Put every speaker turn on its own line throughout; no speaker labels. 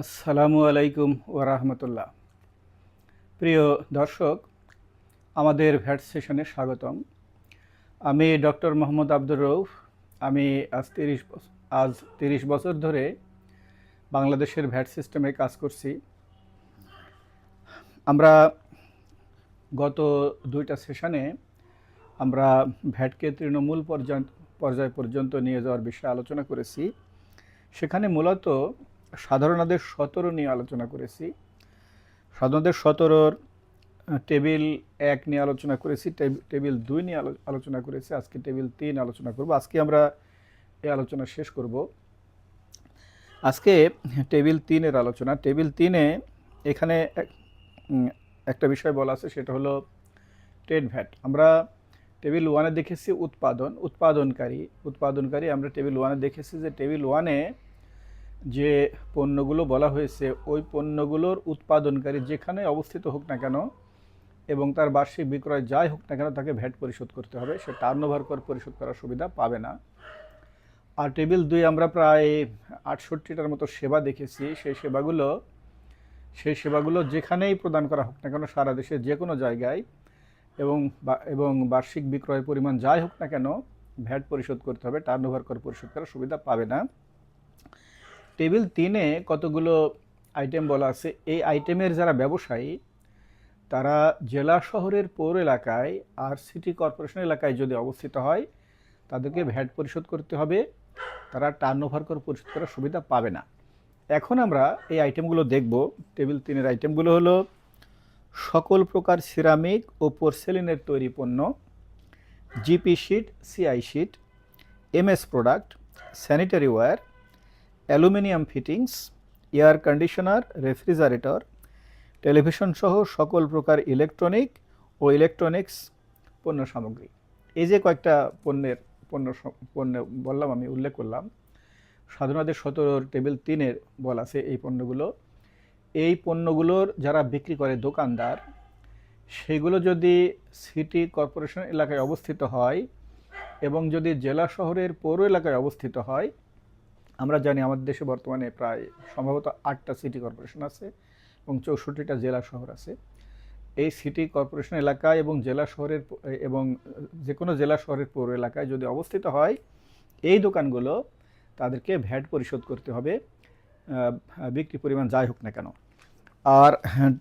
আসসালামু আলাইকুম ওরহমতুল্লাহ প্রিয় দর্শক, আমাদের ভ্যাট সেশনে স্বাগতম। আমি ডক্টর মোহাম্মদ আব্দুর রৌফ আমি আজ তিরিশ আজ তিরিশ বছর ধরে বাংলাদেশের ভ্যাট সিস্টেমে কাজ করছি। আমরা গত দুইটা সেশনে আমরা ভ্যাটকে তৃণমূল পর্যায় পর্যায় পর্যন্ত নিয়ে যাওয়ার বিষয়ে আলোচনা করেছি। সেখানে মূলত সাধারণদের সতেরো নিয়ে আলোচনা করেছি। সাধারণদের সতেরোর টেবিল এক নিয়ে আলোচনা করেছি টেবিল দুই নিয়ে আলোচনা করেছি, আজকে টেবিল তিন আলোচনা করব। আজকে আমরা এই আলোচনা শেষ করব। আজকে টেবিল তিনের আলোচনা। টেবিল তিনে এখানে এক- একটা বিষয় বলা আছে, সেটা হলো ট্রেড ভ্যাট আমরা টেবিল ওয়ানে দেখেছি উৎপাদন, উৎপাদনকারী উৎপাদনকারী আমরা টেবিল ওয়ানে দেখেছি যে টেবিল ওয়ানে যে পণ্যগুলো বলা হয়েছে, ওই পণ্যগুলোর উৎপাদনকারী যেখানে অবস্থিত হোক না কেন এবং তার বার্ষিক বিক্রয় যাই হোক না কেন তাকে ভ্যাট পরিশোধ করতে হবে। সে টার্নওভার কর পরিশোধ করার সুবিধা পাবে না। আর টেবিল দুই আমরা প্রায় আটষট্টিটার মতো সেবা দেখেছি। সেই সেবাগুলো সেই সেবাগুলো যেখানেই প্রদান করা হোক না কেন সারা দেশে যে কোনো জায়গায় এবং এবং বার্ষিক বিক্রয়ের পরিমাণ যাই হোক না কেন ভ্যাট পরিশোধ করতে হবে, টার্নওভার কর পরিশোধ করার সুবিধা পাবে না। টেবিল তিনে কতগুলো আইটেম বলা আছে? এই আইটেমের যারা ব্যবসায়ী, তারা জেলা শহরের পৌর এলাকায় আর সিটি কর্পোরেশন এলাকায় যদি অবস্থিত হয়, তাদেরকে ভ্যাট পরিশোধ করতে হবে। তারা টার্নওভার কর পরিশোধ করার সুবিধা পাবে না। এখন আমরা এই আইটেমগুলো দেখব। টেবিল তিনের আইটেমগুলো হলো সকল প্রকার সিরামিক ও পোর্সেলিনের তৈরি পণ্য GP sheet CI sheet MS product sanitary ware aluminium fittings, air conditioner, refrigerator, television সহ সকল প্রকার ইলেকট্রনিক ও ইলেকট্রনিক্স পণ্য সামগ্রী। এই যে কয়েকটা পণ্যের পণ্য পণ্য বললাম, আমি উল্লেখ করলাম। স্বাধীনতার সতেরোর টেবিল তিনের বলা আছে এই পণ্যগুলো। এই পণ্যগুলোর যারা বিক্রি করে দোকানদার, সেগুলো যদি সিটি কর্পোরেশন এলাকায় অবস্থিত হয় এবং যদি জেলা শহরের পৌর এলাকায় অবস্থিত হয় আমরা জানি আমাদের দেশে বর্তমানে প্রায় সম্ভবত আটটা সিটি কর্পোরেশন আছে এবং চৌষট্টিটা জেলা শহর আছে। এই সিটি কর্পোরেশন এলাকায় এবং জেলা শহরের এবং যে কোনো জেলা শহরের পৌর এলাকায় যদি অবস্থিত হয়, এই দোকানগুলো তাদেরকে ভ্যাট পরিশোধ করতে হবে বিক্রি পরিমাণ যাই হোক না কেন। আর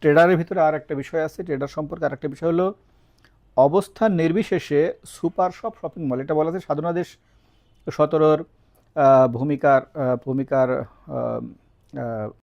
ট্রেডারের ভিতরে আর একটা বিষয় আছে, ট্রেডার সম্পর্কে আর একটা বিষয় হলো, অবস্থান নির্বিশেষে সুপার শপ শপিং মল, এটা বলা আছে সাধনাদেশ সতেরোর ভূমিকার আহ, ভূমিকার আহ, আহ,